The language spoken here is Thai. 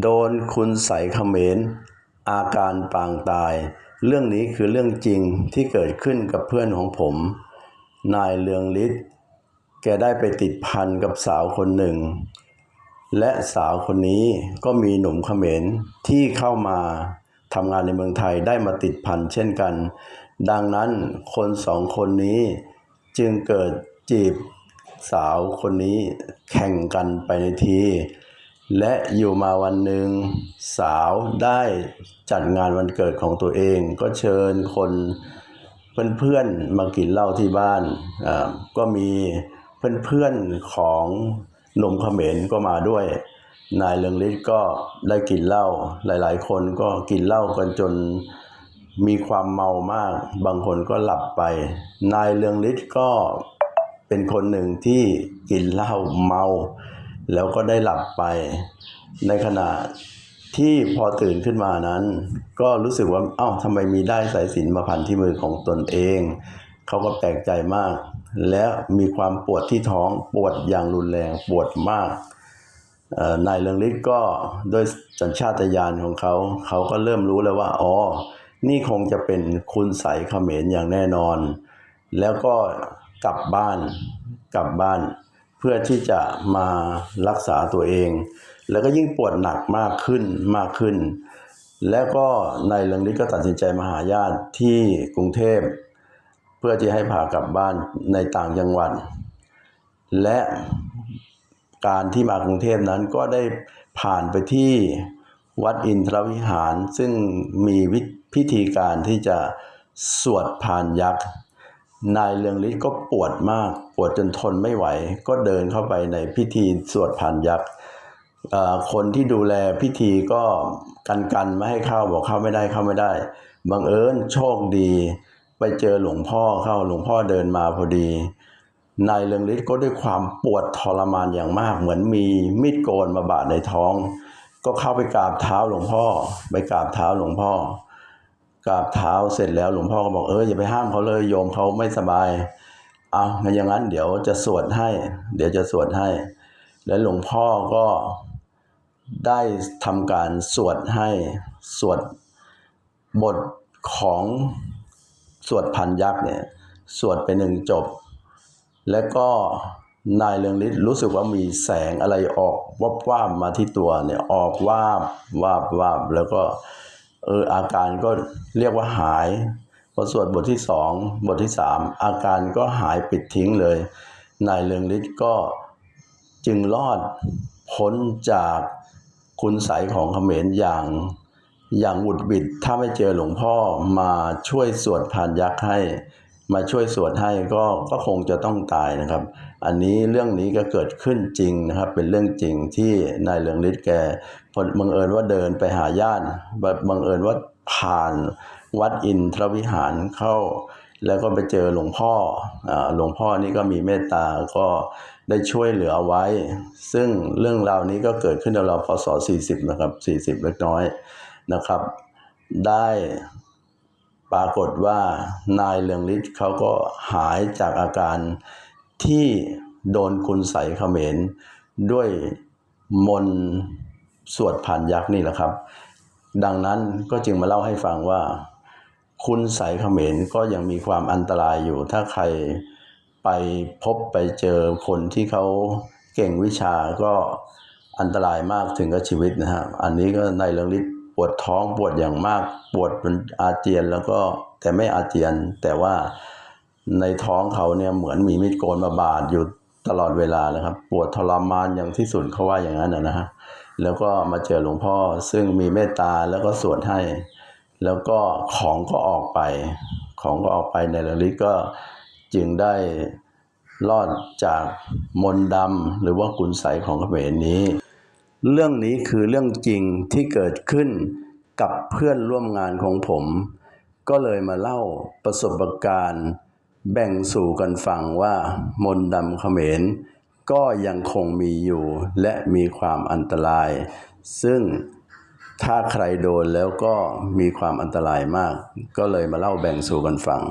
โดนคุณใสยเขมร อาการปางตาย เรื่องนี้คือเรื่องจริงที่เกิดขึ้นกับเพื่อนของผม นายเลืองฤทธิ์แกได้ไปติดพันกับสาวคนหนึ่ง และสาวคนนี้ก็มีหนุ่มเขมรที่เข้ามาทำงานในเมืองไทยได้มาติดพันเช่นกัน ดังนั้นคนสองคนนี้จึงเกิดจีบสาวคนนี้แข่งกันไปในที และอยู่มาวันหนึ่งสาวได้จัดงานวันเกิดของตัวเอง ก็เชิญคนเพื่อนๆมากินเหล้าที่บ้านก็มีเพื่อนๆของหนุ่มเขมรก็มาด้วย นายเลืองฤทธิ์ก็ได้กินเหล้าหลายๆ คนก็กินเหล้ากันจนมีความเมามาก บางคนก็หลับไป นายเลืองฤทธิ์ก็เป็นคนหนึ่งที่กินเหล้าเมา แล้วก็ได้หลับไป ในขณะที่พอตื่นขึ้นมานั้น ก็รู้สึกว่าเอ้าทำไมมีได้สายสินมาพันที่มือของตนเองเขาก็แปลกใจมาก และมีความปวดที่ท้องปวดอย่างรุนแรงปวดมากนายเรืองฤทธิ์ก็โดยสัญชาตญาณของเขา เขาก็เริ่มรู้แล้วว่าอ๋อนี่คงจะเป็นคุณใสยเขมรอย่างแน่นอน แล้วก็กลับบ้านกลับบ้าน เพื่อที่จะมารักษาตัวเอง แล้วก็ยิ่งปวดหนักมากขึ้นมากขึ้น แล้วก็ในเรื่องฤทธิ์ก็ตัดสินใจมาหาญาติที่กรุงเทพ เพื่อที่ให้พากลับบ้านในต่างจังหวัด และการที่มากรุงเทพนั้นก็ได้ผ่านไปที่วัดอินทรวิหาร ซึ่งมีพิธีการที่จะสวดพานยักษ์ นายเรืองฤทธิ์ก็ปวดมาก ปวดจนทนไม่ไหว ก็เดินเข้าไปในพิธีสวดพานยักษ์อ่อคนที่ดูแลพิธีก็กันกันไม่ให้เข้าบอกเข้าไม่ได้เข้าไม่ได้บังเอิญโชคดี ไปเจอหลวงพ่อเข้าหลวงพ่อเดินมาพอดีนายเรืองฤทธิ์ก็ด้วยความปวดทรมานอย่างมาก เหมือนมีมีดโกนมาบาดในท้อง ก็เข้าไปกราบเท้าหลวงพ่อ ไปกราบเท้าหลวงพ่อ กราบเท้าเสร็จแล้วหลวงพ่อก็บอกเอออย่าไปห้ามเขาเลยโยมเขาไม่สบาย เอางั้นอย่างนั้นเดี๋ยวจะสวดให้ เดี๋ยวจะสวดให้ แล้วหลวงพ่อก็ได้ทำการสวดให้สวดบทของสวดพันยักษ์เนี่ยสวดไปหนึ่งจบ แล้วก็นายเรืองฤทธิ์รู้สึกว่ามีแสงอะไรออกวับวาบมาที่ตัวเนี่ยออกวาบวาบวาบแล้วก็ เอออาการก็เรียกว่าหายพอสวดบทที่สองบทที่สามอาการก็หายปิดทิ้งเลย นายเรืองฤทธิ์ก็จึงรอดพ้นจากคุณใสยของเขมรอย่างอย่างหวุดหวิดถ้าไม่เจอหลวงพ่อมาช่วยสวดพานยักษ์ให้ มาช่วยสวดให้ก็ก็คงจะต้องตายนะครับ อันนี้เรื่องนี้ก็เกิดขึ้นจริงนะครับ เป็นเรื่องจริงที่นายเลืองฤทธิ์แก พอบังเอิญว่าเดินไปหาญาติบังเอิญว่าผ่านวัดอินทรวิหารเข้า แล้วก็ไปเจอหลวงพ่ออ่าหลวงพ่อนี่ก็มีเมตตาก็ได้ช่วยเหลือไว้ ซึ่งเรื่องราวนี้ก็เกิดขึ้นในราวพศ40 นะครับ 40 เล็กน้อยนะครับ ได้ปรากฏว่านายเลืองฤทธิ์เขาก็หายจากอาการที่โดนคุณใสเขมรด้วยมน สวดผ่านยักษ์นี่แหละครับ ดังนั้นก็จึงมาเล่าให้ฟังว่า คุณใสยเขมรก็ยังมีความอันตรายอยู่ ถ้าใครไปพบไปเจอคนที่เขาเก่งวิชาก็อันตรายมากถึงกับชีวิตนะฮะอันนี้ก็ในเรื่องฤทธิ์ปวดท้องปวดอย่างมากปวดเป็นอาเจียนแล้วก็แต่ไม่อาเจียน แต่ว่าในท้องเขาเนี่ยเหมือนมีมีดโกนมาบาดอยู่ตลอดเวลาเลยครับ ปวดทรมานอย่างที่สุดเขาว่าอย่างนั้นนะฮะ แล้วก็มาเจอหลวงพ่อซึ่งมีเมตตาแล้วก็สวดให้ แล้วก็ของก็ออกไป ของก็ออกไปในระลิกก็จึงได้รอดจากมนดำหรือว่ากุญไสยของเขมรนี้ เรื่องนี้คือเรื่องจริงที่เกิดขึ้นกับเพื่อนร่วมงานของผม ก็เลยมาเล่าประสบการณ์แบ่งสู่กันฟังว่ามนดำเขมร ก็ยังคงมีอยู่และมีความอันตราย ซึ่งถ้าใครโดนแล้วก็มีความอันตรายมาก ก็เลยมาเล่าแบ่งสู่กันฟัง